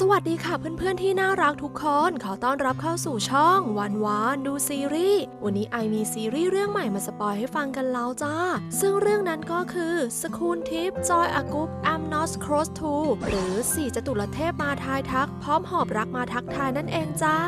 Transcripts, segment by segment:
สวัสดีค่ะเพื่อนๆที่น่ารักทุกคน ขอต้อนรับเข้าสู่ช่องวันวานดูซีรีส์วันนี้ไอมีซีรีส์เรื่องใหม่มาสปอยให้ฟังกันแล้วจ้า ซึ่งเรื่องนั้นก็คือสคูลทิปจอยอากุปแอมนอสครอสทูหรือสี่จตุรเทพมาทายทัก พร้อมหอบรักมาทักทายนั่นเองจ้า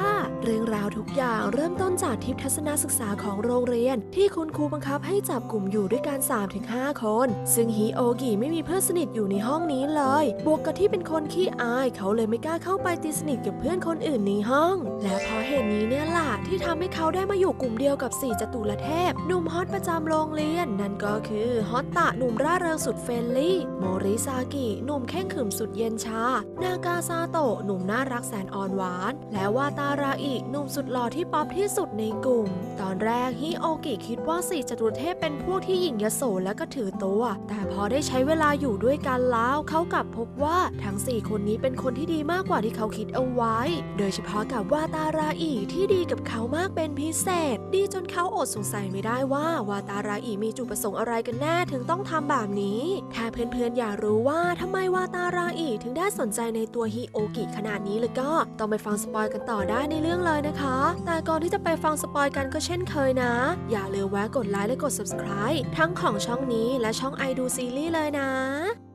เรื่องราวทุกอย่างเริ่มต้นจากทิปทัศนศึกษาของโรงเรียน ที่คุณครูบังคับให้จับกลุ่มอยู่ด้วยกัน3-5 คน ซึ่งฮิโอกิไม่มีเพื่อนสนิทอยู่ในห้องนี้เลย บวกกับที่เป็นคนขี้อายเขาเลยไม่กล้าเข้าไปตีสนิทกับเพื่อนคนอื่นในห้อง และเพราะเหตุนี้เนี่ยล่ะที่ทำให้เขาได้มาอยู่กลุ่มเดียวกับสี่จตุรเทพหนุ่มฮอตประจำโรงเรียน นั่นก็คือฮอตตะหนุ่มร่าเริงสุดเฟรนลี่โมริซากิหนุ่มแข้งขรึมสุดเย็นชา นากาซาโตะหนุ่มน่ารักแสนอ่อนหวาน และวาตาราอิหนุ่มสุดหล่อที่ป๊อปที่สุดในกลุ่ม ตอนแรกฮิโอกิคิดว่าสี่จตุรเทพเป็นพวกที่หยิ่งยโสและก็ถือตัว แต่พอได้ใช้เวลาอยู่ด้วยกันแล้วเขากลับพบว่าทั้งสี่คนนี้เป็นคนที่ดีมากกว่าที่เขาคิดเอาไว้ โดยเฉพาะกับวาตาราอิที่ดีกับเขามากเป็นพิเศษ ดีจนเขาอดสงสัยไม่ได้ว่าวาตาราอิมีจุดประสงค์อะไรกันแน่ถึงต้องทำแบบนี้ ถ้าเพื่อนๆอยากรู้ว่าทำไมวาตาราอิถึงได้สนใจในตัวฮิโอกิขนาดนี้เลยก็ต้องไปฟังสปอยกันต่อได้ในเรื่องเลยนะคะ แต่ก่อนที่จะไปฟังสปอยกันก็เช่นเคยนะ อย่าลืมแวะกดไลค์และกด subscribe ทั้งของช่องนี้และช่องไอดูซีรีส์เลยนะ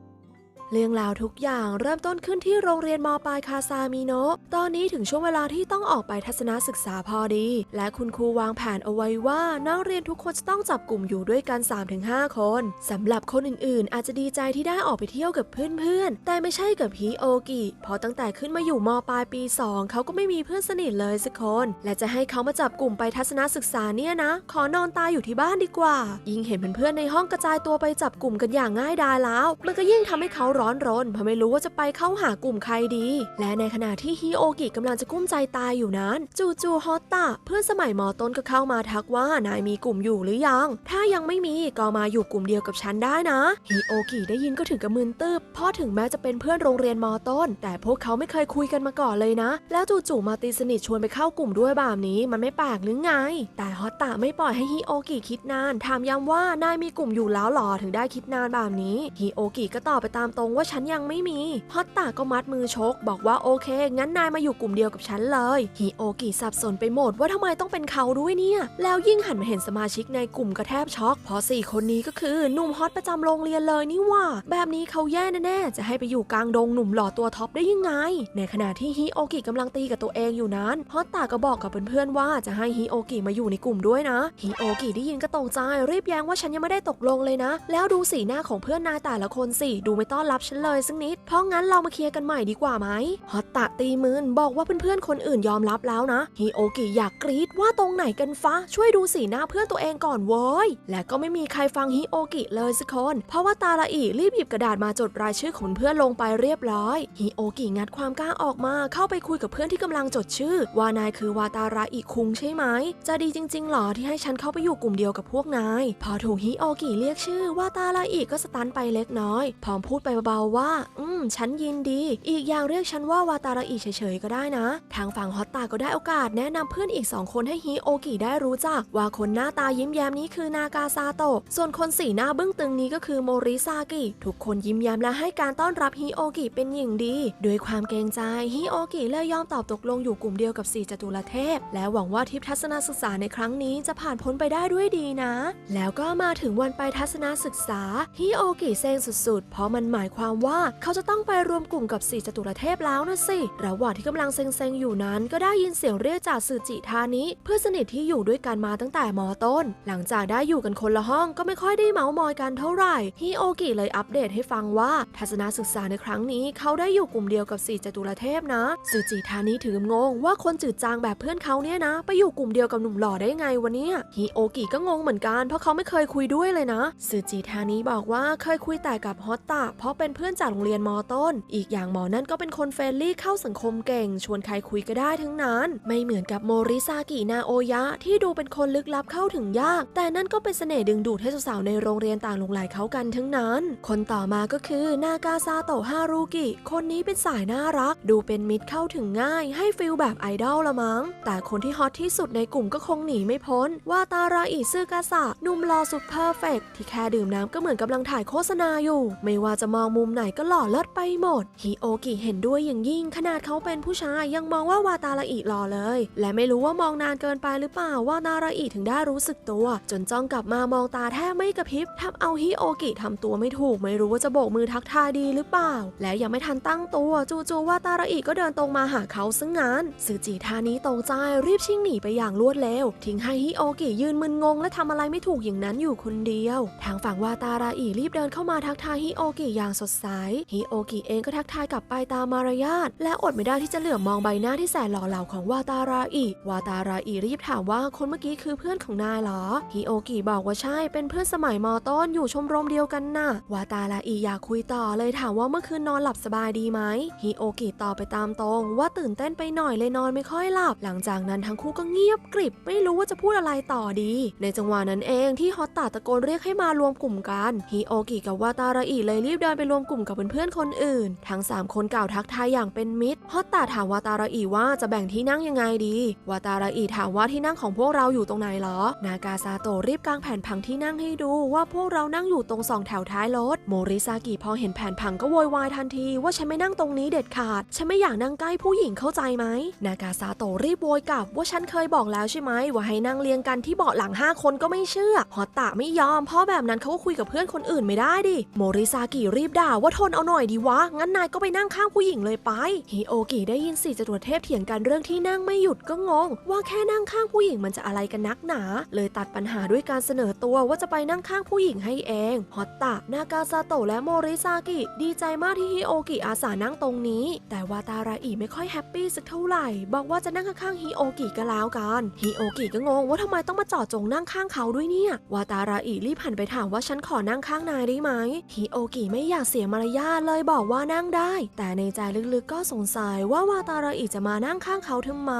เรื่องราวทุกอย่างเริ่มต้นขึ้นที่โรงเรียนมปลายคาซามิโนะตอนนี้ถึงช่วงเวลาที่ต้องออกไปทัศนศึกษาพอดี และคุณครูวางแผนเอาไว้ว่านักเรียนทุกคนจะต้องจับกลุ่มอยู่ด้วยกัน 3-5 คนสำหรับคนอื่นๆ อาจจะดีใจที่ได้ออกไปเที่ยวกับเพื่อนๆ แต่ไม่ใช่กับฮิโอกิเพราะตั้งแต่ขึ้นมาอยู่มปลายปี 2 เขาก็ไม่มีเพื่อนสนิทเลยสักคน และจะให้เขามาจับกลุ่มไปทัศนศึกษาเนี่ยนะ ขอนอนตายอยู่ที่บ้านดีกว่า ยิ่งเห็นเพื่อนๆในห้องกระจายตัวไปจับกลุ่มกันอย่างง่ายดายแล้ว มันก็ยิ่งทำให้เขาร้อนรนเพราะไม่รู้ว่าจะไปเข้าหากลุ่มใครดี และในขณะที่ฮิโอกิกำลังจะกุ้มใจตายอยู่นั้น จู่ๆฮอตตะเพื่อนสมัยมอต้นก็เข้ามาทักว่านายมีกลุ่มอยู่หรือยัง ถ้ายังไม่มีก็มาอยู่กลุ่มเดียวกับฉันได้นะฮิโอกิได้ยินก็ถึงกับมึนตึบเพราะถึงแม้จะเป็นเพื่อนโรงเรียนมอต้น แต่พวกเขาไม่เคยคุยกันมาก่อนเลยนะ แล้วจู่ๆมาตีสนิทชวนไปเข้ากลุ่มด้วยแบบนี้มันไม่แปลกหรือไง แต่ฮอตตะไม่ปล่อยให้ฮิโอกิคิดนานถามย้ำว่านายมีกลุ่มอยู่แล้วหรอถึงได้คิดนานแบบนี้ฮิโอกิก็ตอบไปตามตรงว่าฉันยังไม่มีฮอตตะก็มัดมือชก บอกว่าโอเค งั้นนายมาอยู่กลุ่มเดียวกับฉันเลยฮิโอกิสับสนไปหมดว่าทำไมต้องเป็นเขาด้วยเนี่ย แล้วยิ่งหันมาเห็นสมาชิกในกลุ่มก็แทบช็อก เพราะสี่คนนี้ก็คือหนุ่มฮอตประจำโรงเรียนเลยนี่ว่า แบบนี้เขาแย่แน่ๆจะให้ไปอยู่กลางดงหนุ่มหล่อตัวท็อปได้ยังไง ในขณะที่ฮิโอกิกำลังตีกับตัวเองอยู่นั้นฮอตตาก็บอกกับเพื่อนๆว่าจะให้ฮิโอกิมาอยู่ในกลุ่มด้วยนะฮิโอกิได้ยินก็ตกใจรีบแย้งว่าฉันยังไม่ได้ตกลงเลยนะ แล้วดูสีหน้าของเพื่อนนายแต่ละคนสิดูไม่ต้อนรับฉันเลยสักนิด เพราะงั้นเรามาเคลียร์กันใหม่ดีกว่าไหมฮอตตะตีมืนบอกว่าเพื่อนๆคนอื่นยอมรับแล้วนะฮิโอกิอยากกรีดว่าตรงไหนกันฟะช่วยดูสีหน้าเพื่อนตัวเองก่อนเว้ย และก็ไม่มีใครฟังฮิโอกิเลยสักคน เพราะว่าตาละอีรีบหยิบกระดาษมาจดรายชื่อของเพื่อนลงไปเรียบร้อยฮิโอกิงัดความกล้าออกมาเข้าไปคุยกับเพื่อนที่กำลังจดชื่อ ว่านายคือวาตาระอิคุงใช่ไหม จะดีจริงๆหรอที่ให้ฉันเข้าไปอยู่กลุ่มเดียวกับพวกนาย พอถูกฮิโอกิเรียกชื่อวาตาระอิก็สตันไปเล็กน้อยพร้อมพูดไปเบาๆว่า อืม ฉันยินดี อีกอย่างเรียกฉันว่าวาตาระอิเฉยๆก็ได้นะ ทางฝั่งฮอตตาก็ได้โอกาสแนะนำเพื่อนอีกสองคนให้ฮิโอกิได้รู้จัก ว่าคนหน้าตายิ้มแย้มนี้คือนากาซาโตะ ส่วนคนสีหน้าบึ้งตึงนี้ก็คือโมริซากิ ทุกคนยิ้มแย้มและให้การต้อนรับฮิโอกิเป็นอย่างดีด้วยความเกรงใจฮิโอกิเลยยอมตอบตกลงอยู่กลุ่มเดียวกับสี่จตุรเทพ และหวังว่าทริปทัศนศึกษาในครั้งนี้จะผ่านพ้นไปได้ด้วยดีนะ แล้วก็มาถึงวันไปทัศนศึกษาฮิโอกิเซ็งสุดๆ เพราะมันหมายความว่าเขาจะต้องไปรวมกลุ่มกับสี่จตุรเทพแล้วนะสิระหว่างที่กำลังเซ็งๆอยู่นั้น ก็ได้ยินเสียงเรียกจากสื่อจิทานิเพื่อนสนิทที่อยู่ด้วยกันมาตั้งแต่มอต้น หลังจากได้อยู่กันคนละห้องก็ไม่ค่อยได้เมาส์มอยกันเท่าไหร่ฮิโอกิเลยอัปเดตให้ฟังว่าทัศนศึกษาในครั้งนี้เขาได้อยู่กลุ่มเดียวกับสี่จตุรเทพนะสื่อจิทานิถืองงว่าคนจืดจางแบบเพื่อนเขาเนี่ยนะ ไปอยู่กลุ่มเดียวกับหนุ่มหล่อได้ไงวะเนี่ยฮิโอกิก็งงเหมือนกันเพราะเขาไม่เคยคุยด้วยเลยนะสื่อจิทานิบอกว่าเคยคุยแต่กับฮอตตะเพราะเป็นเพื่อนจากโรงเรียนมอต้น อีกอย่างหมอนั่นก็เป็นคนเฟรนลี่เข้าสังคมเก่ง ชวนใครคุยก็ได้ทั้งนั้น ไม่เหมือนกับโมริซากินาโอยะ ที่ดูเป็นคนลึกลับเข้าถึงยาก แต่นั่นก็เป็นเสน่ห์ดึงดูดให้สาวๆในโรงเรียนต่างหลงไหลเขากันทั้งนั้น คนต่อมาก็คือนากาซาโตฮารุกิ คนนี้เป็นสายน่ารัก ดูเป็นมิตรเข้าถึงง่าย ให้ฟิลแบบไอดอลละมั้ง แต่คนที่ฮอตที่สุดในกลุ่มก็คงหนีไม่พ้น ว่าตาราอิซึกาสะนุ่มหล่อสุดเพอร์เฟกที่แค่ดื่มน้ำก็เหมือนกำลังถ่ายโฆษณาอยู่ ไม่ว่าจะมองมุมไหนก็หล่อเลิศไปหมดฮิโอกิเห็นด้วยอย่างยิ่ง ขนาดเขาเป็นผู้ชายยังมองว่าวาตาราอิหล่อเลย และไม่รู้ว่ามองนานเกินไปหรือเปล่าว่านาราอิถึงได้รู้สึกตัว จนจ้องกลับมามองตาแทบไม่กระพริบทำเอาฮิโอกิทำตัวไม่ถูก ไม่รู้ว่าจะโบกมือทักทายดีหรือเปล่า แล้วยังไม่ทันตั้งตัว จู่ๆวาตาราอิก็เดินตรงมาหาเขาซึ่งงั้นสือจิทานี้ตกใจรีบชิ่งหนีไปอย่างรวดเร็ว ทิ้งให้ฮิโอกิยืนมึนงงและทำอะไรไม่ถูกอย่างนั้นอยู่คนเดียว ทางฝั่งวาตาราอิรีบเดินเข้ามาทักทายฮิโอกิอย่างสดใสฮิโอกิเองก็ทักทายกลับไปตามมารยาทและอดไม่ได้ที่จะเหลือบมองใบหน้าที่แสนหล่อเหลาของวาตาราอิวาตาราอิรีบถามว่าคนเมื่อกี้คือเพื่อนของนายเหรอฮิโอกิบอกว่าใช่เป็นเพื่อนสมัยมอต้นอยู่ชมรมเดียวกันน่ะวาตาราอิอยากคุยต่อเลยถามว่าเมื่อคืนนอนหลับสบายดีไหมฮิโอกิตอบไปตามตรง ว่าตื่นเต้นไปหน่อยเลยนอนไม่ค่อยหลับ หลังจากนั้นทั้งคู่ก็เงียบกริบ ไม่รู้ว่าจะพูดอะไรต่อดี ในจังหวะนั้นเองที่ฮอตตาตะโกนเรียกให้มารวมกลุ่มกันฮิโอกิกับวาตาราอิเลยรีบเดินไปรวมกลุ่มกับเพื่อนๆคนอื่น ทั้งสามคนกล่าวทักทายอย่างเป็นมิตรฮอตตาถามวาตาราอิว่าจะแบ่งที่นั่งยังไงดีวาตาราอิถามว่าที่นั่งของพวกเราอยู่ตรงไหนเหรอ นากาซาโตรีบกางแผนผังที่นั่งให้ดูว่าพวกเรานั่งอยู่ตรงสองแถวท้ายรถโมริซากิพอเห็นแผนผังก็โวยวายทันทีว่าฉันไม่นั่งตรงนี้เด็ดขาด ฉันไม่อยากนั่งใกล้ผู้หญิงเข้าใจไหม นากาซาโตรีบโวยกลับว่าฉันเคยบอกแล้วใช่ไหมว่าให้นั่งเรียงกันที่เบาะหลัง 5 คนก็ไม่เชื่อฮอตตะไม่ยอมเพราะแบบนั้นเขาก็คุยกับเพื่อนคนอื่นไม่ได้ดิโมริซากิรีบด่าว่าทนเอาหน่อยดีวะ งั้นนายก็ไปนั่งข้างผู้หญิงเลยไป ฮิโอกิได้ยินสี่จรวดเทพเถียงกันเรื่องที่นั่งไม่หยุดก็งง ว่าแค่นั่งข้างผู้หญิงมันจะอะไรกันนักหนา เลยตัดปัญหาด้วยการเสนอตัวว่าจะไปนั่งข้างผู้หญิงให้เอง ฮอตตะ นากาซาโตะและโมริซากิ ดีใจมากที่ฮิโอกิอาสานั่งตรงนี้ แต่วาตาราอิไม่ค่อยแฮปปี้สักเท่าไหร่ บอกว่าจะนั่งข้างฮิโอกิก็แล้วกัน ฮิโอกิก็งงว่าทำไมต้องมาจอดจงนั่งข้างเขาด้วยเนี่ย วาตาราอิรีบหันไปถามว่าฉันขอนั่งข้างนายได้ไหมฮิโอกิไม่อยากเสียมารยาทเลยบอกว่านั่งได้ แต่ในใจลึกๆก็สงสัยว่าวาตาราอิจะมานั่งข้างเขาทำไม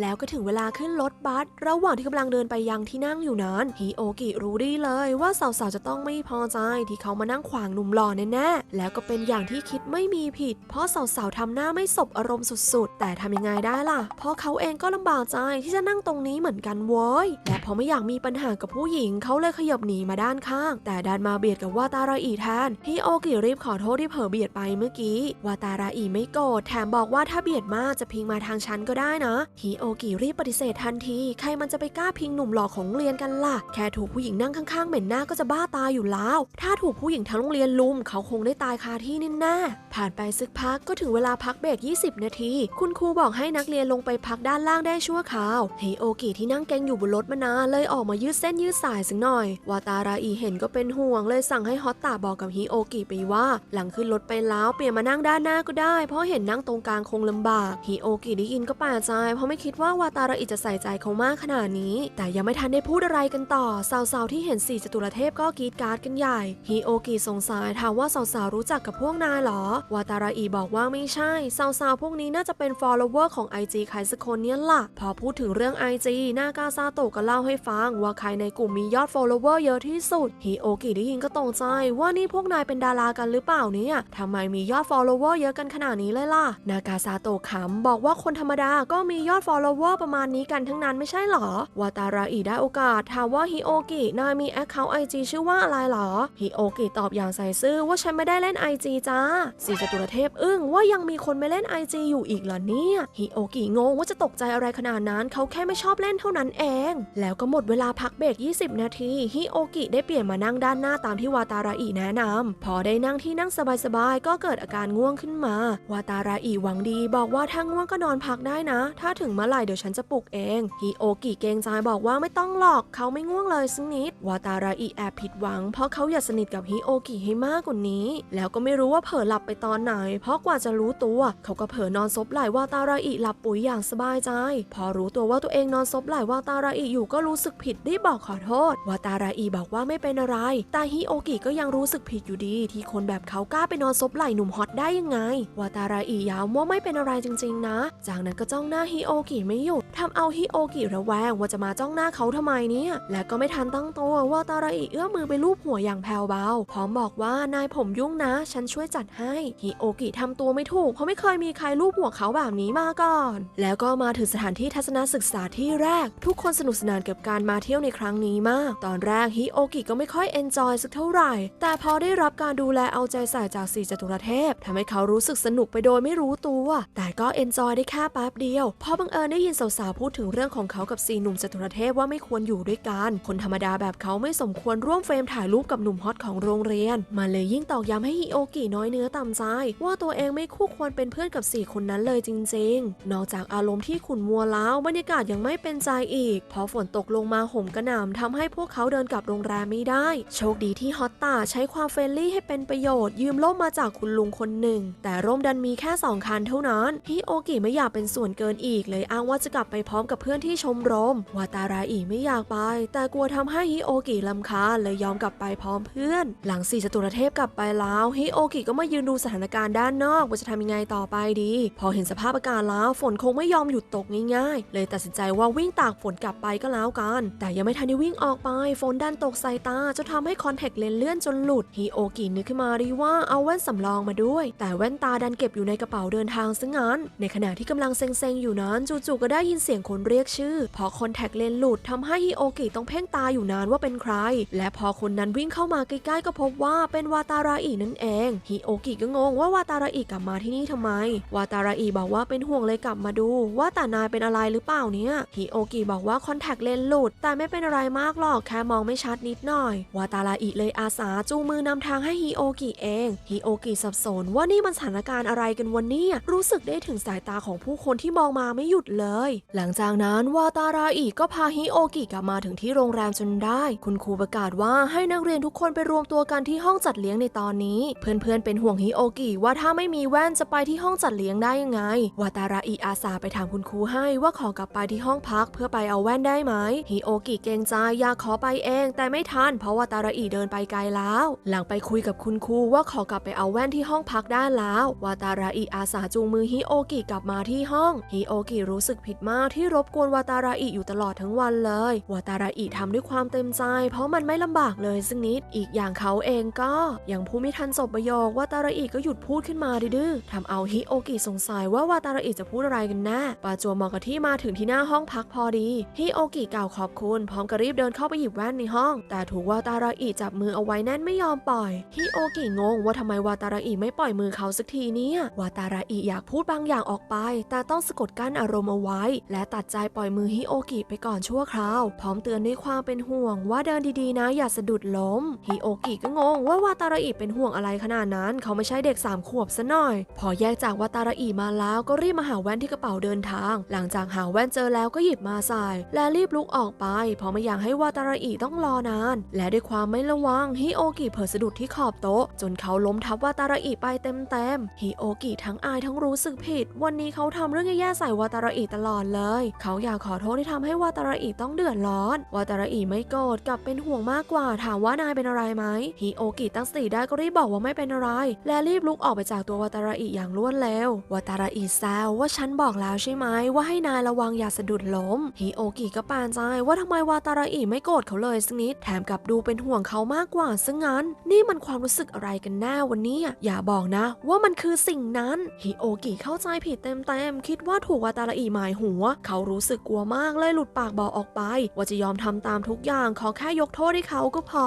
แล้วก็ถึงเวลาขึ้นรถบัสระหว่างที่กำลังเดินไปยังที่นั่งอยู่นั้นฮิโอกิรู้ดีเลยว่าสาวๆจะต้องไม่พอใจที่เขามานั่งขวางหนุ่มหล่อแน่ๆแล้วก็เป็นอย่างที่คิดไม่มีผิด เพราะสาวๆทำหน้าไม่สบอารมณ์สุดๆ แต่ทำยังไงได้ล่ะ เพราะเขาเองก็ลำบากใจที่จะนั่งตรงนี้เหมือนกันเว้ยและพอไม่อยากมีปัญหากับผู้หญิงเขาเลยขยับหนีมาด้านข้าง แต่ดันมาเบียดกับวาตาราอีแทนฮิโอกิรีบขอโทษที่เผลอเบียดไปเมื่อกี้วาตาราอีไม่โกรธแถมบอกว่าถ้าเบียดมากจะพิงมาทางฉันก็ได้นะฮิโอกิรีบปฏิเสธทันทีใครมันจะไปกล้าพิงหนุ่มหล่อของเรียนกันล่ะ แค่ถูกผู้หญิงนั่งข้างๆเหม็นหน้าก็จะบ้าตายอยู่แล้ว ถ้าถูกผู้หญิงทั้งโรงเรียนลุมเขาคงได้ตายคาที่แน่ๆผ่านไปสักพักก็ถึงเวลาพักเบรก20 นาที คุณครูบอกให้นักเรียนลงไปพักด้านล่างได้ชั่วคราวฮิโอกิที่นั่งเกงอยู่บนรถมานานเลยออกมายืดเส้นยืดสายสักหน่อยวาตาราอีเห็นก็เป็นห่วงเลยสั่งให้ฮอตตาบอกกับฮิโอกิไปว่าหลังขึ้นรถไปแล้วเปลี่ยนมานั่งด้านหน้าก็ได้ เพราะเห็นนั่งตรงกลางคงลำบากฮิโอกิได้ยินก็แปลกใจเพราะไม่คิดว่าวาตาราอีจะใส่ใจเขามากขนาดนี้ แต่ยังไม่ทันได้พูดอะไรกันต่อสาวๆที่เห็นสี่จตุรเทพก็กรีดการ์ดกันใหญ่ฮิโอกิสงสัยถามว่าสาวๆรู้จักกับพวกนายเหรอวาตาราอีบอกว่าไม่ใช่สาวๆพวกนี้น่าจะเป็น follower ของ IG ใครสักคนเนี่ยล่ะ พอพูดถึงเรื่อง IG นากาซาโตะก็เล่าให้ฟัง ว่าใครในกลุ่มมียอด follower เยอะที่สุดฮิโอกิได้ยินก็ตกใจว่านี่พวกนายเป็นดารากันหรือเปล่าเนี่ยทำไมมียอด follower เยอะกันขนาดนี้เลยล่ะ นากาซาโตะขำบอกว่าคนธรรมดาก็มียอด follower ประมาณนี้กันทั้งนั้นไม่ใช่เหรอ วาตาราอีได้โอกาสถามว่าฮิโอกินายมี account IG ชื่อว่าอะไรเหรอ ฮิโอกิตอบอย่างใส่ซื่อว่าฉันไม่ได้เล่น IG จ้าสีจตุรเทพอึ้งว่ายังมีคนไม่เล่น IG อยู่อีกเหรอเนี่ย ฮิโอกิงงว่าจะตกใจอะไรขนาดนั้นเขาแค่ไม่ชอบเล่นเท่านั้นเอง แล้วก็หมดเวลาพักเบรก20 นาที ฮิโอกิได้เปลี่ยนมานั่งด้านหน้าตามที่วาตาราอิแนะนำพอได้นั่งที่นั่งสบายๆ ก็เกิดอาการง่วงขึ้นมา วาตาราอิหวังดีบอกว่าถ้าง่วงก็นอนพักได้นะ ถ้าถึงเมื่อไหร่เดี๋ยวฉันจะปลุกเองฮิโอกิเกงใจบอกว่าไม่ต้องหรอกเขาไม่ง่วงเลยสักนิด วาตาราอิแอบผิดหวัง เพราะเขาอยากสนิทกับฮิโอกิให้มากกว่านี้ แล้วก็ไม่รู้ว่าเผลอหลับไปตอนไหน เพราะกว่าจะรู้ตัว เขาก็เผลอนอนซบไหล่วาตาราอิหลับปุ๋ยอย่างสบายใจ พอรู้ตัวว่าตัวเองนอนซบไหล่วาตาราอิอยู่ก็รู้สึกผิดรีบบอกขอโทษ วาตาราอิบอกว่าไม่เป็นอะไร แต่ฮิโอกิก็ยังรู้สึกผิดอยู่ดีที่คนแบบเขากล้าไปนอนซบไหล่หนุ่มฮอตได้ยังไง วาตาราอิย้ำว่าไม่เป็นอะไรจริงๆนะ จากนั้นก็จ้องหน้าฮิโอกิไม่หยุดทำเอาฮิโอกิระแวงว่าจะมาจ้องหน้าเขาทำไมเนี่ย และก็ไม่ทันตั้งตัวว่าตาราอิเอื้อมมือไปลูบหัวอย่างแผ่วเบา พร้อมบอกว่านายผมยุ่งนะ ฉันช่วยจัดให้ฮิโอกิทำตัวไม่ถูก เพราะไม่เคยมีใครลูบหัวเขาแบบนี้มาก่อน แล้วก็มาถึงสถานที่ทัศนศึกษาที่แรก ทุกคนสนุกสนานกับการมาเที่ยวในครั้งนี้มาก ตอนแรกฮิโอกิก็ไม่ค่อยเอนจอยสักเท่าไหร่ แต่พอได้รับการดูแลเอาใจใส่จากสี่จตุรเทพทำให้เขารู้สึกสนุกไปโดยไม่รู้ตัว แต่ก็เอนจอยได้แค่แป๊บเดียว พอบังเอิญได้ยินสาวๆพูดถึงเรื่องของเขากับสี่หนุ่มจตุรเทพว่าไม่ควรอยู่ด้วยกัน คนธรรมดาแบบเขาไม่สมควรร่วมเฟรมถ่ายรูปกับหนุ่มฮอตของโรงเรียน มาเลยยิ่งตอกย้ำให้ฮิโอกิน้อยเนื้อต่ำใจ ว่าตัวเองไม่คู่ควรเป็นเพื่อนกับสี่คนนั้นเลยจริง ๆ นอกจากอารมณ์ที่ขุ่นมัวแล้วบรรยากาศยังไม่เป็นใจอีกเพราะฝนตกลงมาห่มกระหน่ำทำให้พวกเขาเดินกลับโรงแรมไม่ได้ โชคดีที่ฮอตตาใช้ความเฟรนลี่ให้เป็นประโยชน์ ยืมร่มมาจากคุณลุงคนหนึ่ง แต่ร่มดันมีแค่สองคันเท่านั้นฮิโอกิไม่อยากเป็นส่วนเกินอีกเลยอ้างว่าจะกลับไปพร้อมกับเพื่อนที่ชมรมวาตาราอิไม่อยากไป แต่กลัวทำให้ฮิโอกิลำคาญเลยยอมกลับไปพร้อมเพื่อน หลังสี่จตุรเทพกลับไปแล้วฮิโอกิก็มายืนดูสถานการณ์ด้านนอกว่าจะทำยังไงต่อไปดี พอเห็นสภาพอากาศแล้วฝนคงไม่ยอมหยุดตกง่ายๆ เลยตัดสินใจว่าวิ่งตากฝนกลับไปก็แล้วกัน แต่ยังไม่ทันได้วิ่งออกไป ฝนดันตกใส่ตาจนทำให้คอนแทคเลนส์เลื่อนจนหลุดฮิโอกินึกขึ้นมาดีว่าเอาแว่นสำรองมาด้วย แต่แว่นตาดันเก็บอยู่ในกระเป๋าเดินทางซะงั้น ในขณะที่กำลังเซ็งๆอยู่นั้นจู่ๆก็ได้ยินเสียงคนเรียกชื่อ พอคอนแทคเลนส์หลุดทำให้ฮิโอกิต้องเพ่งตาอยู่นานว่าเป็นใคร และพอคนนั้นวิ่งเข้ามาใกล้ๆก็พบว่าเป็นวาตาราอินั่นเองฮิโอกิก็งงว่าวาตาราอิกลับมาที่นี่ทำไม วาตาราอิบอกว่าเป็นห่วงเลยกลับมาดู ว่าแต่นายเป็นอะไรหรือเปล่าเนี่ยฮิโอกิบอกว่าคอนแทคเลนส์หลุด แต่ไม่เป็นอะไรมากหรอกแค่มองไม่ชัดนิดหน่อยวาตาราอิเลยอาสาจูงมือนำทางให้ฮิโอกิเองฮิโอกิสับสนว่านี่มันสถานการณ์อะไรกันวันนี้รู้สึกได้ถึงสายตาของผู้คนที่มองมาไม่หยุดเลย หลังจากนั้นวาตาราอิก็พาฮิโอกิกลับมาถึงที่โรงแรมจนได้ คุณครูประกาศว่าให้นักเรียนทุกคนไปรวมตัวกันที่ห้องจัดเลี้ยงในตอนนี้ เพื่อนๆเป็นห่วงฮิโอกิว่าถ้าไม่มีแว่นจะไปที่ห้องจัดเลี้ยงได้ยังไงวาตาราอิอาสาไปถามคุณครูให้ว่าขอกลับไปที่ห้องพักเพื่อไปเอาแว่นได้ไหมฮิโอกิเกรงใจอยากขอไปเอง แต่ไม่ทันเพราะวาตาราอิเดินไปไกลแล้ว หลังไปคุยกับคุณครูว่าขอกลับไปเอาแว่นที่ห้องพักได้แล้ว วาตาราอิอาสาจูงมือฮิโอกิกลับมาที่ห้อง ฮิโอกิรู้สึกผิดมากที่รบกวนวาตาราอิอยู่ตลอดทั้งวันเลย วาตาราอิทำด้วยความเต็มใจ เพราะมันไม่ลำบากเลยสักนิด อีกอย่างเขาเองก็ยังพูดไม่ทันจบประโยควาตาราอิก็หยุดพูดขึ้นมาดื้อทำเอาฮิโอกิสงสัยว่าวาตาราอิจะพูดอะไรกันแน่ปาจวบมาะกับที่มาถึงที่หน้าห้องพักพอดี ฮิโอกิกล่าวขอบคุณพร้อมกับรีบเดินเข้าไปหยิบแว่นในห้อง แต่ถูกวาตาราอิจับมือเอาไว้แน่นไม่ยอมปล่อย ฮิโอกิงงว่าทำไมวาตาราอิไม่ปล่อยมือเขาสักทีเนี่ยวาตาราอิอยากพูดบางอย่างออกไป แต่ต้องสะกดกั้นอารมณ์เอาไว้ และตัดใจปล่อยมือฮิโอกิไปก่อนชั่วคราว พร้อมเตือนด้วยความเป็นห่วงว่าเดินดีๆนะอย่าสะดุดล้มฮิโอกิก็งงว่าวาตาราอิเป็นห่วงอะไรขนาดนั้น เขาไม่ใช่เด็กสามขวบซะหน่อย พอแยกจากวาตาราอิมาแล้วก็รีบมาหาแว่นที่กระเป๋าเดินทาง หลังจากหาแว่นเจอแล้วก็หยิบมาใส่ และรีบลุกออกไป เพราะไม่อยากให้วาตาราอิต้องรอนาน และด้วยความไม่ระวังฮิโอกิเผลอสะดุดที่ขอบโต๊ะจนเขาล้มทับวาตาราอิไปเต็มๆฮิโอกิทั้งอายทั้งรู้สึกผิด วันนี้เขาทำเรื่องแย่ๆใส่วาตาราอิตลอดเลย เขาอยากขอโทษที่ทำให้วาตาราอิต้องเดือดร้อนวาตาราอิไม่โกรธกลับเป็นห่วงมากกว่าถามว่านายเป็นอะไรไหมฮิโอกิตั้งสติได้ก็รีบบอกว่าไม่เป็นอะไร และรีบลุกออกไปจากตัววาตาราอิอย่างรวดเร็ววาตาราอิแซวว่าฉันบอกแล้วใช่ไหมว่าให้นายระวังอย่าสะดุดล้มฮิโอกิก็ปานใจว่าทำไมวาตาราอิไม่โกรธเขาเลยสักนิดแถมกลับดูเป็นห่วงเขามากกว่าซะงั้น นี่มันความรู้สึกอะไรกันแน่วันนี้อย่าบอกนะ ว่ามันคือสิ่งนั้นฮิโอกิเข้าใจผิดเต็มๆคิดว่าถูกวาตาราอิหมายหัว เขารู้สึกกลัวมากเลยหลุดปากบอกออกไป ว่าจะยอมทำตามทุกอย่างขอแค่ยกโทษให้เขาก็พอ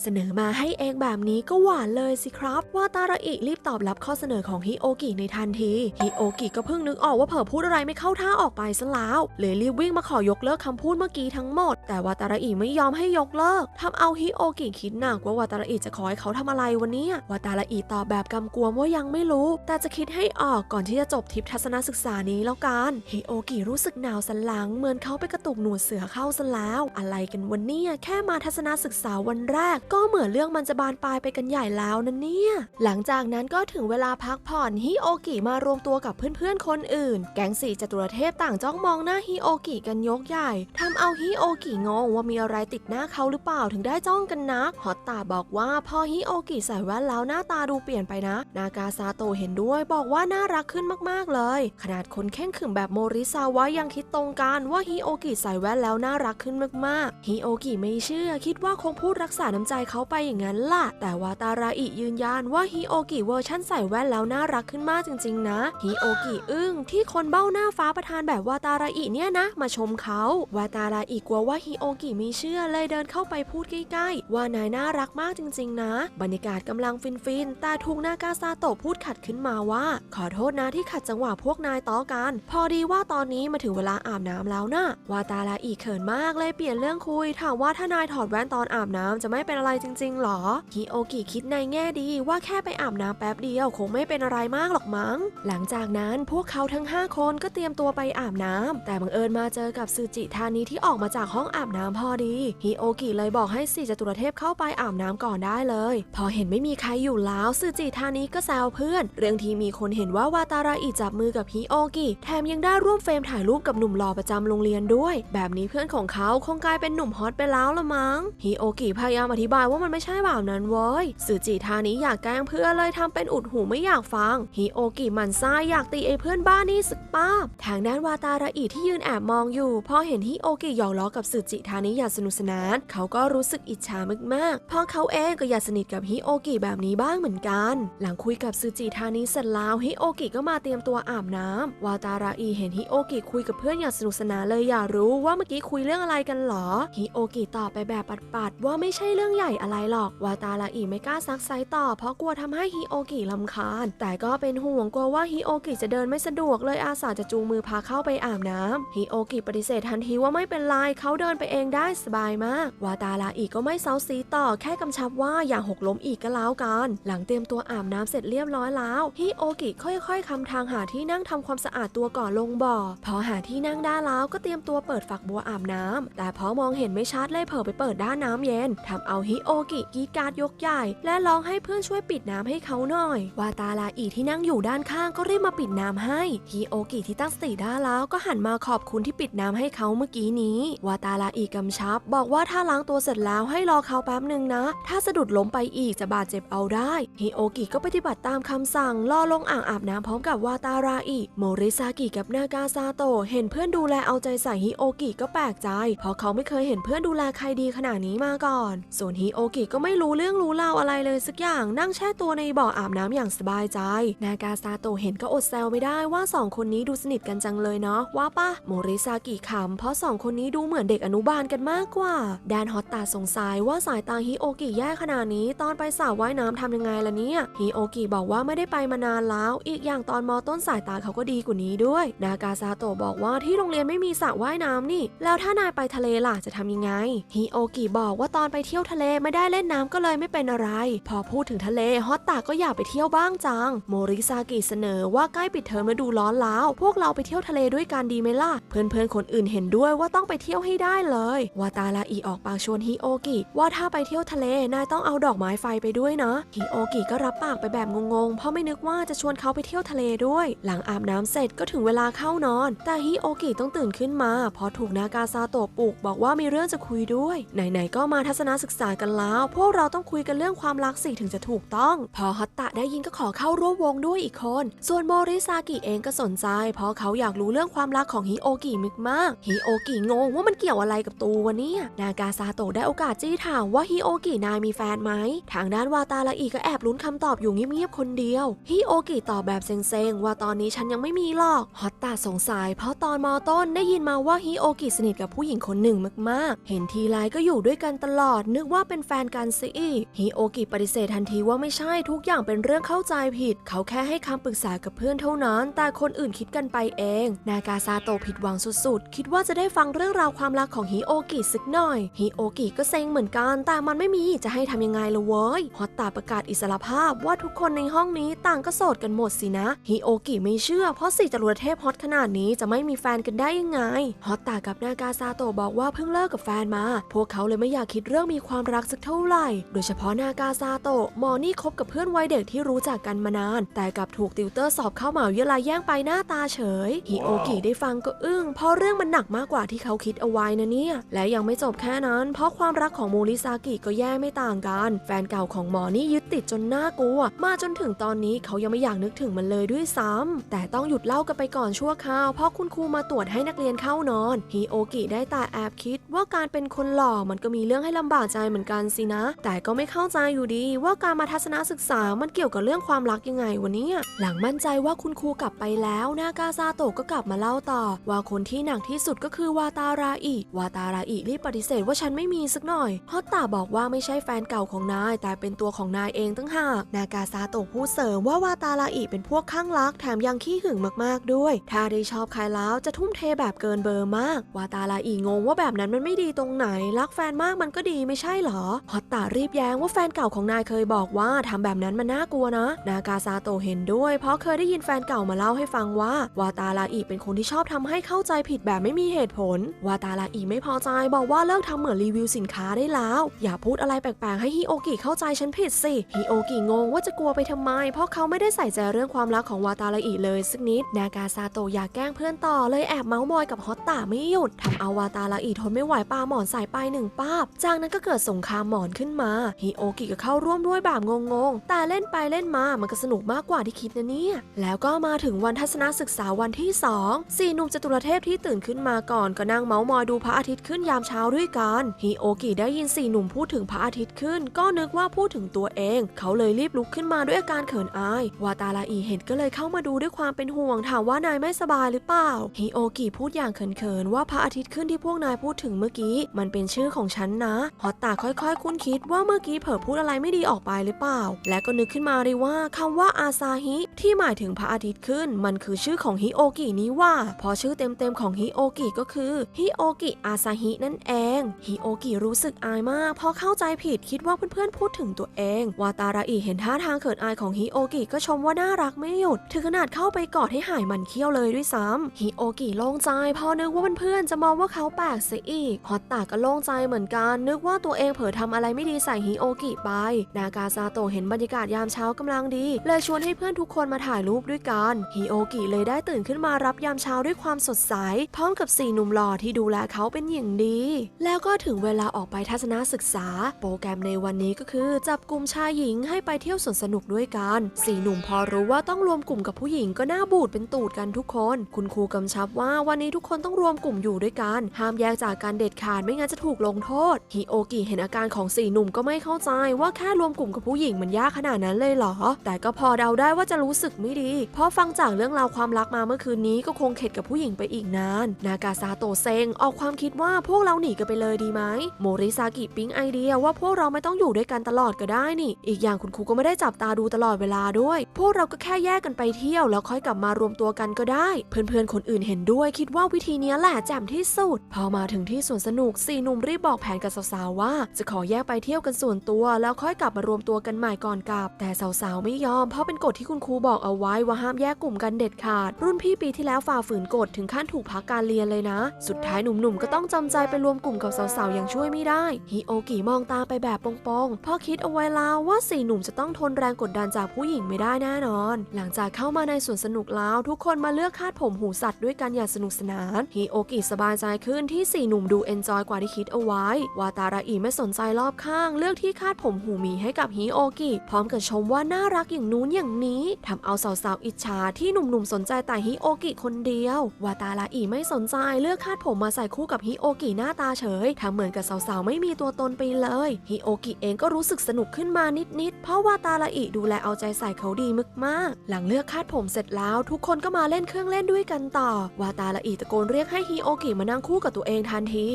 เสนอมาให้เองแบบนี้ก็หวานเลยสิครับ วาตาราอิรีบตอบรับข้อเสนอของฮิโอกิในทันทีฮิโอกิก็เพิ่งนึกออกว่าเผอพูดอะไรไม่เข้าท่าออกไปซะแล้วเลยรีบวิ่งมาขอยกเลิกคำพูดเมื่อกี้ทั้งหมด แต่วาตาราอิไม่ยอมให้ยกเลิกทำเอาฮิโอกิคิดหนักว่าวาตาราอิจะขอให้เขาทำอะไรวันนี้วาตาราอิตอบแบบกำกวมว่ายังไม่รู้ แต่จะคิดให้ออกก่อนที่จะจบทริปทัศนศึกษานี้แล้วกันฮิโอกิรู้สึกหนาวสันหลังเหมือนเขาไปกระตุกหนวดเสือเข้าซะแล้ว อะไรกันวันนี้แค่มาทัศนศึกษาวันแรก ก็เหมือนเรื่องมันจะบานปลายไปกันใหญ่แล้วนะเนี่ย หลังจากนั้นก็ถึงเวลาพักผ่อนฮิโอกิมารวมตัวกับเพื่อนๆคนอื่น แก๊งสี่จตุรเทพต่างจ้องมองหน้าฮิโอกิกันยกใหญ่ทำเอาฮิโอกิงงว่ามีอะไรติดหน้าเขาหรือเปล่าถึงได้จ้องกันนักฮอตตาบอกว่าพอฮิโอกิใส่แว่นแล้วหน้าตาดูเปลี่ยนไปนะ นากาซาโตเห็นด้วยบอกว่าน่ารักขึ้นมากๆเลย ขนาดคนแข้งขรึมแบบโมริซาวะยังคิดตรงกันว่าฮิโอกิใส่แว่นแล้วน่ารักขึ้นมากๆฮิโอกิไม่เชื่อคิดว่าคงพูดรักษาน้ำใจเขาไปอย่างนั้นล่ะ แต่ว่าตาราอิยืนยันว่าฮิโอกิเวอร์ชั่นใส่แว่นแล้วน่ารักขึ้นมากจริง ๆ นะฮิโอกิอึ้งที่คนเบ้าหน้าฟ้าประธานแบบวาตาราอิเนี่ยนะ มาชมเขาวาตาราอิกลัวว่าฮิโอกิไม่เชื่อเลยเดินเข้าไปพูดใกล้ๆว่านายน่ารักมากจริง ๆ นะ บรรยากาศกำลังฟินๆแต่ถูกนากาซาโตะพูดขัดขึ้นมาว่า ขอโทษนะที่ขัดจังหวะพวกนายต้อกัน พอดีว่าตอนนี้มาถึงเวลาอาบน้ำแล้วนะวาตาราอิเขินมากเลยเปลี่ยนเรื่องคุย ถามว่าถ้านายถอดแว่นตอนอาบน้ำจะไม่เป็นอะไรจริงๆหรอฮิโอกิคิดในแง่ดีว่าแค่ไปอาบน้ำแป๊บเดียวคงไม่เป็นอะไรมากหรอกมั้ง หลังจากนั้นพวกเขาทั้ง 5 คนก็เตรียมตัวไปอาบน้ำแต่บังเอิญมาเจอกับซูจิธานีที่ออกมาจากห้องอาบน้ำพอดีฮิโอกิเลยบอกให้สี่จตุรเทพเข้าไปอาบน้ำก่อนได้เลย พอเห็นไม่มีใครอยู่แล้วซูจิธานีก็แซวเพื่อน เรื่องที่มีคนเห็นว่าวาตาราอิจับมือกับฮิโอกิแถมยังได้ร่วมเฟรมถ่ายรูปกับหนุ่มหล่อประจำโรงเรียนด้วย แบบนี้เพื่อนของเขาคงกลายเป็นหนุ่มฮอตไปแล้วละมั้งฮิโอกิพยายามอธิบายว่ามันไม่ใช่แบบนั้นเว้ยซูจิธานีอยากแกล้งเพื่อนเลยทำเป็นอุดหูไม่อยากฟังฮิโอกิมันไส้อยากตีไอ้เพื่อนบ้านนี่สึกป้าบทางด้านวาตาราอิที่ยืนแอบมองอยู่ พอเห็นฮิโอกิหยอกล้อกับซูจิธานิอย่างสนุกสนาน เขาก็รู้สึกอิจฉามากๆเพราะเขาเองก็อยากสนิทกับฮิโอกิแบบนี้บ้างเหมือนกัน หลังคุยกับซูจิธานิเสร็จแล้วฮิโอกิก็มาเตรียมตัวอาบน้ำวาตาราอิเห็นฮิโอกิคุยกับเพื่อนอย่างสนุกสนานเลยอยากรู้ว่าเมื่อกี้คุยเรื่องอะไรกันหรอฮิโอกิตอบไปแบบปัดๆว่าไม่ใช่เรื่องใหญ่อะไรหรอกวาตาราอิไม่กล้าซักไซต่อ เพราะกลัวทำให้ฮิโอกิลำคาญ แต่ก็เป็นห่วงกลัวว่าฮิโอกิจะเดินไม่สะดวกเลยอาสาจะจูงมือพาเข้าไปอาบน้ำฮิโอกิปฏิเสธทันทีว่าไม่เป็นไรเขาเดินไปเองได้สบายมาก วาตาราอิก็ไม่เซาซีต่อแค่กำชับว่าอย่าหกล้มอีกก็แล้วกัน หลังเตรียมตัวอาบน้ำเสร็จเรียบร้อยแล้วฮิโอกิค่อย ๆคำทางหาที่นั่งทำความสะอาดตัวก่อนลงบ่อ พอหาที่นั่งได้แล้วก็เตรียมตัวเปิดฝักบัวอาบน้ำแต่พอมองเห็นไม่ชัดเลยเผลอไปเปิดด้านน้ำเย็นทำเอาฮิโอกิกีกรารยกใหญ่ และร้องให้เพื่อนช่วยปิดน้ำให้เขาหน่อยวาตาลาอิที่นั่งอยู่ด้านข้างก็รีบมาปิดน้ำให้ฮิโอกิที่ตั้งสติได้แล้วก็หันมาขอบคุณที่ปิดน้ำให้เขาเมื่อกี้นี้วาตาลาอิกำชับ บอกว่าถ้าล้างตัวเสร็จแล้วให้รอเขาแป๊บหนึ่งนะ ถ้าสะดุดล้มไปอีกจะบาดเจ็บเอาได้ฮิโอกิก็ปฏิบัติตามคำสั่งรอลงอ่างอาบน้ำพร้อมกับวาตาราอิโมริซากิกับนากาซาโตะเห็นเพื่อนดูแลเอาใจใส่ฮิโอกิก็แปลกใจ เพราะเขาไม่เคยเห็นเพื่อนดูแลใครดีขนาดนี้มาก่อน ส่วนฮิโอกิก็ไม่รู้เรื่องรู้ราวอะไรเลยสักอย่างนั่งแช่ตัวในบ่ออาบน้ำอย่างสบายใจ นากาซาโตะเห็นก็อดแซวไม่ได้ว่าสองคนนี้ดูสนิทกันจังเลยเนาะว่าปะโมริซากิขำเพราะสองคนนี้ดูเหมือนเด็กอนุบาลกันมากกว่าแดนฮอตตาสงสัยว่าสายตาฮิโอกิแย่ขนาดนี้ตอนไปสระว่ายน้ำทำยังไงล่ะเนี่ยฮิโอกิบอกว่าไม่ได้ไปมานานแล้ว อีกอย่างตอนมอต้นสายตาเขาก็ดีกว่านี้ด้วย นากาซาโตะบอกว่าที่โรงเรียนไม่มีสระว่ายน้ำนี่ แล้วถ้านายไปทะเลล่ะจะทำยังไงฮิโอกิบอกว่าตอนไปเที่ยวทะเลไม่ได้เล่นน้ำก็เลยไม่เป็นอะไร พอพูดถึงทะเลฮอตตาก็อยากไปเที่ยวบ้างจัง โมริซากิเสนอว่าใกล้ปิดเทอมฤดูร้อนแล้ว พวกเราไปเที่ยวทะเลด้วยกันดีไหมล่ะ เพื่อนๆคนอื่นเห็นด้วยว่าต้องไปเที่ยวให้ได้เลยวาตาลาอีออกปากชวนฮิโอกิว่าถ้าไปเที่ยวทะเลนายต้องเอาดอกไม้ไฟไปด้วยนะฮิโอกิก็รับปากไปแบบงงๆ เพราะไม่นึกว่าจะชวนเขาไปเที่ยวทะเลด้วย หลังอาบน้ำเสร็จก็ถึงเวลาเข้านอน แต่ฮิโอกิต้องตื่นขึ้นมาเพราะถูกนากาซาโตะปลุกบอกว่ามีเรื่องจะคุยด้วย ไหนๆก็มาทัศนศึกษากันแล้ว พวกเราต้องคุยกันเรื่องความรักสิถึงจะถูกต้อง พอฮัตตะได้ยินก็ขอเข้าร่วมวงด้วยอีกคน ส่วนโมริซากิเองก็สนใจ เพราะเขาอยากรู้เรื่องความรักของฮิโอกิมิกมากฮิโอกิงงว่ามันเกี่ยวอะไรกับตัวเนี่ย นากาซาโตะได้โอกาสจี้ถามว่าฮิโอกินายมีแฟนไหมทางด้านวาตาละอีก็แอบลุ้นคำตอบอยู่เงียบๆคนเดียวฮิโอกิตอบแบบเซ็งๆ ว่าตอนนี้ฉันยังไม่มีหรอก ฮอตตาสงสัยเพราะตอนมอต้นได้ยินมาว่าฮิโอกิสนิทกับผู้หญิงคนหนึ่งมากๆ เห็นทีไรก็อยู่ด้วยกันตลอด นึกว่าเป็นแฟนกันซิอีฮิโอกิปฏิเสธทันทีว่าไม่ใช่ทุกอย่างเป็นเรื่องเข้าใจผิด เขาแค่ให้คำปรึกษากับเพื่อนเท่านั้น แต่คนอื่นคิดกันไปเอง นากาซาโตะผิดหวังสุดๆ คิดว่าจะได้ฟังเรื่องราวความรักของฮิโอกิสักหน่อย ฮิโอกิก็เซ็งเหมือนกัน แต่มันไม่มีจะให้ทำยังไงละเว้ยฮอตตาประกาศอิสรภาพว่าทุกคนในห้องนี้ต่างก็โสดกันหมดสินะฮิโอกิไม่เชื่อเพราะสี่จรวดเทพฮอตขนาดนี้จะไม่มีแฟนกันได้ยังไงฮอตตากับนากาซาโตะบอกว่าเพิ่งเลิกกับแฟนมา พวกเขาเลยไม่อยากคิดเรื่องมีความรักสักเท่าไหร่ โดยเฉพาะนากาซาโตะหมอนี่คบกับเพื่อนวัยเด็กที่รู้จักกันมานาน แต่กลับถูกติวเตอร์สอบเข้ามหาวิทยาลัยแย่งไปหน้าตาเฉยฮิโอกิได้ฟังก็อึ้งเพราะเรื่องมันหนักมากกว่าที่เขาคิดเอาไว้นะเนี่ยและยังไม่จบแค่นั้น เพราะความรักของโมริซากิก็แย่ไม่ต่างกัน แฟนเก่าของหมอนี่ยึดติดจนน่ากลัว มาจนถึงตอนนี้เขายังไม่อยากนึกถึงมันเลยด้วยซ้ำแต่ต้องหยุดเล่ากันไปก่อนชั่วคราว เพราะคุณครูมาตรวจให้นักเรียนเข้านอนฮิโอกิได้แต่แอบคิดว่าการเป็นคนหล่อมันก็มีเรื่องให้ลำบากใจเหมือนกันสินะ แต่ก็ไม่เข้าใจอยู่ดีว่าการมาทัศนศึกษามันเกี่ยวกับเรื่องความรักยังไงวันนี้หลังมั่นใจว่าคุณครูกลับไปแล้วนากาซาโตะก็กลับมาเล่าต่อ ว่าคนที่หนักที่สุดก็คือวาตาราอิวาตาราอิรีบปฏิเสธว่าฉันไม่มีสักหน่อยฮอตตาบอกว่าไม่ใช่แฟนเก่าของนายแต่เป็น็นตัวของนายเองตั้งหากนากาซาโตะพูดเสริมว่าวาตาราอิเป็นพวกข้างรักแถมยังขี้หึงมากๆด้วย ถ้าได้ชอบใครแล้วจะทุ่มเทแบบเกินเบอร์มาก วาตาราอิงงว่าแบบนั้นมันไม่ดีตรงไหน รักแฟนมากมันก็ดีไม่ใช่เหรอฮอตตารีบแย้งว่าแฟนเก่าของนายเคยบอกว่าทำแบบนั้นมันน่ากลัวนะ นากาซาโตะเห็นด้วย เพราะเคยได้ยินแฟนเก่ามาเล่าให้ฟังว่าวาตาราอิเป็นคนที่ชอบทำให้เข้าใจผิดแบบไม่มีเหตุผล วาตาราอิไม่พอใจบอกว่าเลิกทำเหมือนรีวิวสินค้าได้แล้ว อย่าพูดอะไรแปลกๆให้ฮิโอกิเข้าใจฉันผิดสิฮิโอกิงงว่าจะกลัวไปทำไม เพราะเขาไม่ได้ใส่ใจเรื่องความรักของวาตาราอิเลยสักนิด นากาซาโตะอยากแกล้งเพื่อนต่อเลยแอบเมาส์มอยกับฮอตตาไม่หยุดทำเอาวาตาราอิทนไม่ไหวปาหมอนใส่ไปหนึ่งป้าบ จากนั้นก็เกิดสงครามหมอนขึ้นมาฮิโอกิก็เข้าร่วมด้วยแบบงงๆ แต่เล่นไปเล่นมามันก็สนุกมากกว่าที่คิดนะเนี่ย แล้วก็มาถึงวันทัศนศึกษาวันที่สองสี่หนุ่มจตุรเทพที่ตื่นขึ้นมาก่อนก็นั่งเมาส์มอยดูพระอาทิตย์ขึ้นยามเช้าด้วยกันฮิโอกิได้ยินสี่หนุ่มพูดถึงพระอาทิตย์ขึ้น ก็นึกว่าพูดถึงตัวเอง เขาเลยรีบลุกขึ้นมาด้วยอาการเขินอาย วาตาลาอีเห็นก็เลยเข้ามาดูด้วยความเป็นห่วงถามว่านายไม่สบายหรือเปล่า ฮิโอกิพูดอย่างเขินๆว่าพระอาทิตย์ขึ้นที่พวกนายพูดถึงเมื่อกี้ มันเป็นชื่อของฉันนะ ฮอตตาค่อยๆ คุ้นคิดว่าเมื่อกี้เผลอพูดอะไรไม่ดีออกไปหรือเปล่า และก็นึกขึ้นมาเลยว่าคำว่าอาซาฮิ ที่หมายถึงพระอาทิตย์ขึ้น มันคือชื่อของฮิโอกินี้ว่า พอชื่อเต็มๆของฮิโอกิก็คือฮิโอกิอาซาฮินั่นเอง ฮิโอกิรู้สึกอายมากเพราะเข้าใจผิดคิดว่าเพื่อนๆพูดถึงตัวเอง วาตาราอิเห็นท่าทางเขินอายของฮิโอกิก็ชมว่าน่ารักไม่หยุด ถึงขนาดเข้าไปกอดให้หายมันเคี้ยวเลยด้วยซ้ำฮิโอกิโล่งใจพอนึกว่าเพื่อนๆจะมองว่าเขาแปลกเสียอีกฮอตตาก็โล่งใจเหมือนกัน นึกว่าตัวเองเผลอทำอะไรไม่ดีใส่ฮิโอกิไป นากาซาโตะเห็นบรรยากาศยามเช้ากำลังดี เลยชวนให้เพื่อนทุกคนมาถ่ายรูปด้วยกันฮิโอกิเลยได้ตื่นขึ้นมารับยามเช้าด้วยความสดใสพร้อมกับสี่หนุ่มหล่อที่ดูแลเขาเป็นอย่างดี แล้วก็ถึงเวลาออกไปทัศนศึกษา โปรแกรมในวันนี้ก็คือจับกลุ่มชายหญิงให้ไปเที่ยวสวนสนุกด้วยกันสี่หนุ่มพอรู้ว่าต้องรวมกลุ่มกับผู้หญิงก็หน้าบูดเป็นตูดกันทุกคน คุณครูกำชับว่าวันนี้ทุกคนต้องรวมกลุ่มอยู่ด้วยกัน ห้ามแยกจากการเด็ดขาดไม่งั้นจะถูกลงโทษฮิโอกิเห็นอาการของสี่หนุ่มก็ไม่เข้าใจว่าแค่รวมกลุ่มกับผู้หญิงมันยากขนาดนั้นเลยเหรอ แต่ก็พอเดาได้ว่าจะรู้สึกไม่ดี เพราะฟังจากเรื่องราวความรักมาเมื่อคืนนี้ก็คงเข็ดกับผู้หญิงไปอีกนาน นากาซาโตเซงออกความคิดว่าพวกเราหนีกันไปเลยดีไหมโมริซากิปิ๊งไอเดียว่าพวกเราไม่ต้องอยู่ด้วยกันตลอดก็ได้นี่ อีกอย่างคุณครูก็ไม่ได้จับตาดูตลอดเวลาด้วย พวกเราก็แค่แยกกันไปเที่ยวแล้วค่อยกลับมารวมตัวกันก็ได้ เพื่อนๆคนอื่นเห็นด้วยคิดว่าวิธีนี้แหละแจ่มที่สุด พอมาถึงที่สวนสนุกสี่หนุ่มรีบบอกแผนกับสาวๆว่า จะขอแยกไปเที่ยวกันส่วนตัว แล้วค่อยกลับมารวมตัวกันใหม่ก่อนกลับ แต่สาวๆไม่ยอม เพราะเป็นกฎที่คุณครูบอกเอาไว้ว่าห้ามแยกกลุ่มกันเด็ดขาด รุ่นพี่ปีที่แล้วฝ่าฝืนกฎถึงขั้นถูกพักการเรียนเลยนะ สุดท้ายหนุ่มๆก็ต้องจำใจไปรวมกลุ่มกับสาวๆอย่างช่วยไม่ได้ฮิโอกิมองตาไปแบบปองๆพราะคิดเอาไว้แล้วว่าสี่หนุ่มจะต้องทนแรงกดดันจากผู้หญิงไม่ได้แน่นอน หลังจากเข้ามาในสวนสนุกแล้ว ทุกคนมาเลือกคาดผมหูสัตว์ด้วยกันอย่างสนุกสนานฮิโอกิสบายใจขึ้นที่สี่หนุ่มดูเอนจอยกว่าที่คิดเอาไว้ วาตาราอิไม่สนใจรอบข้าง เลือกที่คาดผมหูหมีให้กับฮิโอกิพร้อมกับชมว่าน่ารักอย่างนู้นอย่างนี้ทำเอาสาวๆอิจฉาที่หนุ่มๆสนใจแต่ฮิโอกิคนเดียว วาตาราอิไม่สนใจเลือกคาดผมมาใส่คู่กับฮิโอกิหน้าตาเฉยทำเหมือนกับสาวๆไม่มีตัวตนไปเลยฮิโอกิเองก็รู้สึกสนุกขึ้นมานิดๆ เพราะว่าตาราอิดูแลเอาใจใส่เขาดีมากๆหลังเลือกคาดผมเสร็จแล้วทุกคนก็มาเล่นเครื่องเล่นด้วยกันต่อ วาตาราอิตะโกนเรียกให้ฮิโอกิมานั่งคู่กับตัวเองทันที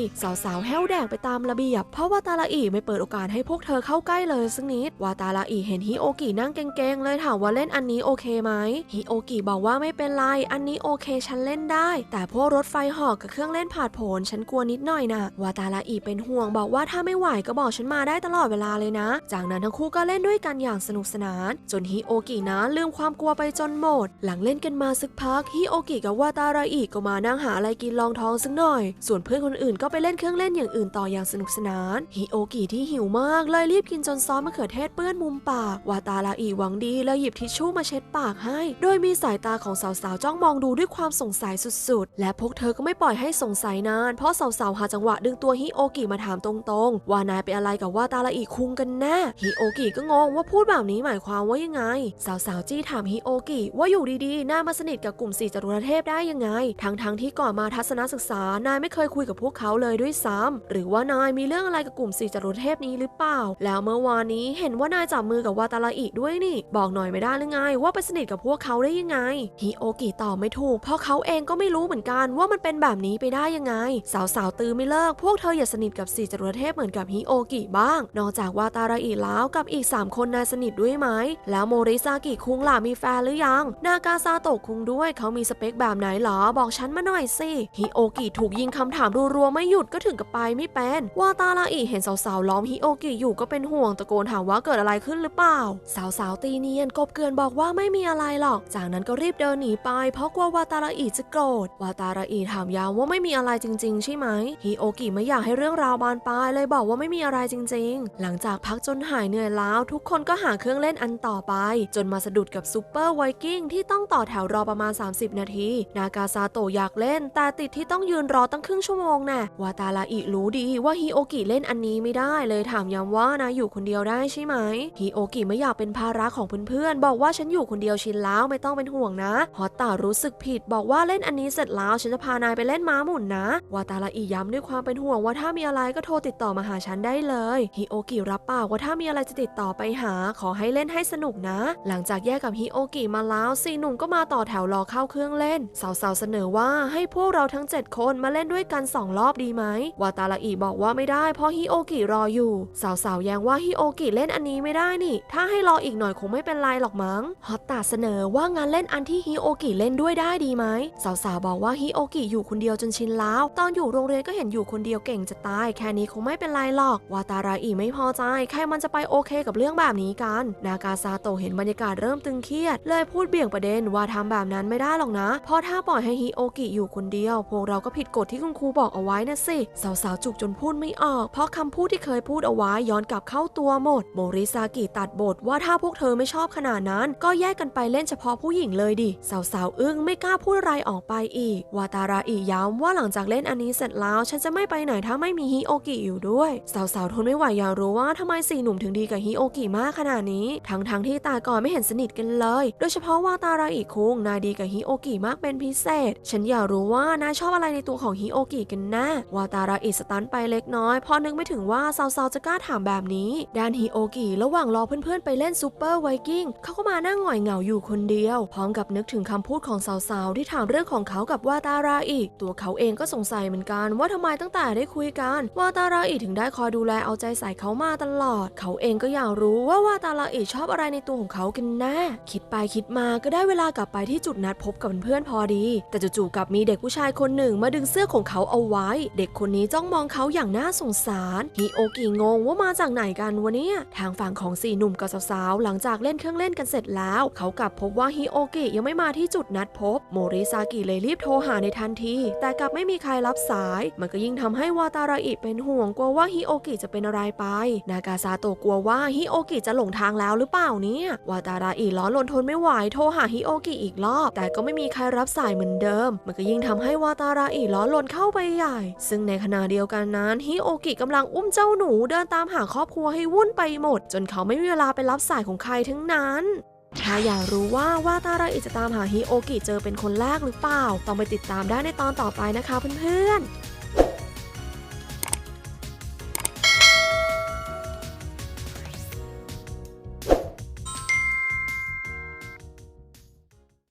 สาวๆแห้วแดงไปตามระเบียบ เพราะว่าตาราอิไม่เปิดโอกาสให้พวกเธอเข้าใกล้เลยสักนิด วาตาราอิเห็นฮิโอกินั่งเก่งๆ เลยถามว่าเล่นอันนี้โอเคไหมฮิโอกิบอกว่าไม่เป็นไร อันนี้โอเคฉันเล่นได้ แต่พวกรถไฟหอกกับเครื่องเล่นผาดโผนฉันกลัวนิดหน่อยนะวาตาราอิเป็นห่วงบอกว่าถ้าไม่ไหวก็บอกฉันมาได้ตลอดเวลาเลยนะจากนั้นทั้งคู่ก็เล่นด้วยกันอย่างสนุกสนาน จนฮิโอกินะลืมความกลัวไปจนหมด หลังเล่นกันมาสักพักฮิโอกิกับวาตาราอิก็มานั่งหาอะไรกินรองท้องสักหน่อย ส่วนเพื่อนคนอื่นก็ไปเล่นเครื่องเล่นอย่างอื่นต่ออย่างสนุกสนานฮิโอกิที่หิวมากเลยรีบกินจนซอสมะเขือเทศเปื้อนมุมปากวาตาราอิหวังดีเลยหยิบทิชชู่มาเช็ดปากให้ โดยมีสายตาของสาวๆจ้องมองดูด้วยความสงสัยสุดๆ และพวกเธอก็ไม่ปล่อยให้สงสัยนาน เพราะสาวๆหาจังหวะดึงตัวฮิโอกิมาถามตรงๆ ว่านายเป็นอะไรกับวาตาราอิคุงกันแน่ฮิโอกิก็งงว่าพูดแบบนี้หมายความว่ายังไง สาวๆจี้ถามฮิโอกิว่าอยู่ดีๆ นายมาสนิทกับกลุ่มสี่จตุรเทพได้ยังไง ทั้งๆทที่ก่อนมาทัศนศึกษานายไม่เคยคุยกับพวกเขาเลยด้วยซ้ำหรือว่านายมีเรื่องอะไรกับกลุ่มสี่จตุรเทพนี้หรือเปล่า แล้วเมื่อวานนี้เห็นว่านายจับมือกับวาตาลาอิด้วยนี่ บอกหน่อยไม่ได้หรือไง ว่าไปสนิทกับพวกเขาได้ยังไงฮิโอกิตอบไม่ถูก เพราะเขาเองก็ไม่รู้เหมือนกันว่ามันเป็นแบบนี้ไปได้ยังไง สาวๆตือไม่เลิก พวกเธออย่าสนิทกับสี่จตุรเทพเหมือนกับฮิโอกิบ้าง นอกจากวาตาลาอิแล้ว กับอีก 3 คนนายสนิทด้วยไหม แล้วโมริซากิคุงล่ะมีแฟนหรือยัง นากาซาโตะคุงด้วยเขามีสเปคแบบไหนเหรอ บอกฉันมาหน่อยสิ ฮิโอกิถูกยิงคำถามรัวๆไม่หยุดก็ถึงกับไปไม่เป็นวาตาลาอิเห็นสาวๆล้อมฮิโอกิอยู่ก็เป็นห่วงตะโกนถามว่าเกิดอะไรขึ้นหรือเปล่า สาวๆตีเนียนกบเกือนบอกว่าไม่มีอะไรหรอก จากนั้นก็รีบเดินหนีไป เพราะกลัววาตาลาอิจะโกรธวาตาลาอิถามย้ำว่าไม่มีอะไรจริง ๆ ใช่ไหมฮิโอกิไม่อยากให้เรื่องราวบานปลายเลยบอกว่าไม่มีอะไรจริง ๆ หลังจากพักจนนหายเหนื่อยแล้วทุกคนก็หาเครื่องเล่นอันต่อไป จนมาสะดุดกับซูเปอร์ไวกิ้งที่ต้องต่อแถวรอประมาณ 30 นาที นากาซาโตะอยากเล่น แต่ติดที่ต้องยืนรอตั้งครึ่งชั่วโมงแน่วาตาลาอิรู้ดีว่าฮิโอกิเล่นอันนี้ไม่ได้เลยถามย้ำว่านายอยู่คนเดียวได้ใช่ไหมฮิโอกิไม่อยากเป็นภาระของเพื่อนๆบอกว่าฉันอยู่คนเดียวชินแล้วไม่ต้องเป็นห่วงนะฮอตตารู้สึกผิดบอกว่าเล่นอันนี้เสร็จแล้วฉันจะพานายไปเล่นม้าหมุนนะวาตาลาอิย้ำด้วยความเป็นห่วงว่าถ้ามีอะไรก็โทรติดต่อมาหาฉันได้เลยฮิโอกิรับปากว่าถ้ามีอะไรจะติดต่อไปหาขอให้เล่นให้สนุกนะ หลังจากแยกกับฮิโอกิมาแล้วสี่หนุ่มก็มาต่อแถวรอเข้าเครื่องเล่น สาวๆเสนอว่าให้พวกเราทั้ง 7 คนมาเล่นด้วยกันสองรอบดีไหมวาตาลาอิบอกว่าไม่ได้เพราะฮิโอกิรออยู่ สาวๆแย้งว่าฮิโอกิเล่นอันนี้ไม่ได้นี่ ถ้าให้รออีกหน่อยคงไม่เป็นไรหรอกมั้งฮอตตาเสนอว่างานเล่นอันที่ฮิโอกิเล่นด้วยได้ดีไหมสาวๆบอกว่าฮิโอกิอยู่คนเดียวจนชินแล้ว ตอนอยู่โรงเรียนก็เห็นอยู่คนเดียวเก่งจะตาย แค่นี้คงไม่เป็นไรหรอกวาตาราอิไม่พอใจใครมันจะไปโอเคกับเรื่องแบบนี้กัน นากาซาโตะเห็นบรรยากาศเริ่มตึงเครียด เลยพูดเบี่ยงประเด็นว่าทำแบบนั้นไม่ได้หรอกนะ เพราะถ้าปล่อยให้ฮิโอกิอยู่คนเดียว พวกเราก็ผิดกฎที่คุณครูบอกเอาไว้นะสิ สาวๆจุกจนพูดไม่ออก เพราะคำพูดที่เคยพูดเอาไว้ย้อนกลับเข้าตัวหมด โมริซากิตัดบทว่าถ้าพวกเธอไม่ชอบขนาดนั้น ก็แยกกันไปเล่นเฉพาะผู้หญิงเลยดิ สาวๆอึ้งไม่กล้าพูดอะไรออกไปอีก วาตาราอิย้ำว่าหลังจากเล่นอันนี้เสร็จแล้ว ฉันจะไม่ไปไหนถ้าไม่มีฮิโอกิอยู่ด้วย สาวๆทนไม่ไหวอยากรู้ว่าทำไมสีหนุ่มถึงดีกับฮิโอกิมากขนาดนี้ ทั้งๆทที่ตาก่อนไม่เห็นสนิทกันเลย โดยเฉพาะวาตาราอิคุงนายดีกับฮิโอกิมากเป็นพิเศษ ฉันอยากรู้ว่านายชอบอะไรในตัวของฮิโอกิกันแน่วาตาราอิสตันไปเล็กน้อยพอนึกไม่ถึงว่าสาวๆจะกล้าถามแบบนี้ ด้านฮิโอกิระหว่างรอเพื่อนๆไปเล่นซูเปอร์ไวกิ้งเขาก็มานั่งหงอยเหงาอยู่คนเดียว พร้อมกับนึกถึงคำพูดของสาวๆที่ถามเรื่องของเขากับวาตาราอิตัวเขาเองก็สงสัยเหมือนกันว่าทำไมตั้งแต่ได้คุยกันวาตาราอิถึงได้คอยดูแลเอาใจใส่เขามาตลอดเขาเองก็อยากรู้ว่าวาตาราอิชอบอะไรในตัวของเขากันแน่คิดไปคิดมาก็ได้เวลากลับไปที่จุดนัดพบกับเพื่อนพอดี แต่จู่ๆกลับมีเด็กผู้ชายคนหนึ่งมาดึงเสื้อของเขาเอาไว้ เด็กคนนี้จ้องมองเขาอย่างน่าสงสารฮิโอกิงงว่ามาจากไหนกันวะเนี่ยทางฝั่งของสี่หนุ่มกับสาวๆหลังจากเล่นเครื่องเล่นกันเสร็จแล้ว เขากลับพบว่าฮิโอกิยังไม่มาที่จุดนัดพบ โมริซากิเลยรีบโทรหาในทันที แต่กลับไม่มีใครรับสาย มันก็ยิ่งทำให้วาตาราอิเป็นห่วงกลัวว่าฮิโอกิจะเป็นอะไรไป นากาซาโตกลัวว่าฮิโอกิจะหลงทางแล้วหรือเปล่าเนี่ยวาตาราอิล้อนลนทนไม่ไหวโทรหาฮิโอกิอีกรอบ แต่ก็ไม่มีใครรับสายเหมือนเดิม มันก็ยิ่งทำให้วาตาราอิล้อนลนเข้าไปใหญ่ ซึ่งในขณะเดียวกันนั้นฮิโอกิกำลังอุ้มเจ้าหนูเดินตามหาครอบครัวให้วุ่นไปหมด จนเขาไม่มีเวลาไปรับสายของใครทั้งนั้นถ้าอยากรู้ว่าวาตาราอิจะตามหาฮิโอกิเจอเป็นคนแรกหรือเปล่า ต้องไปติดตามได้ในตอนต่อไปนะคะเพื่อนๆ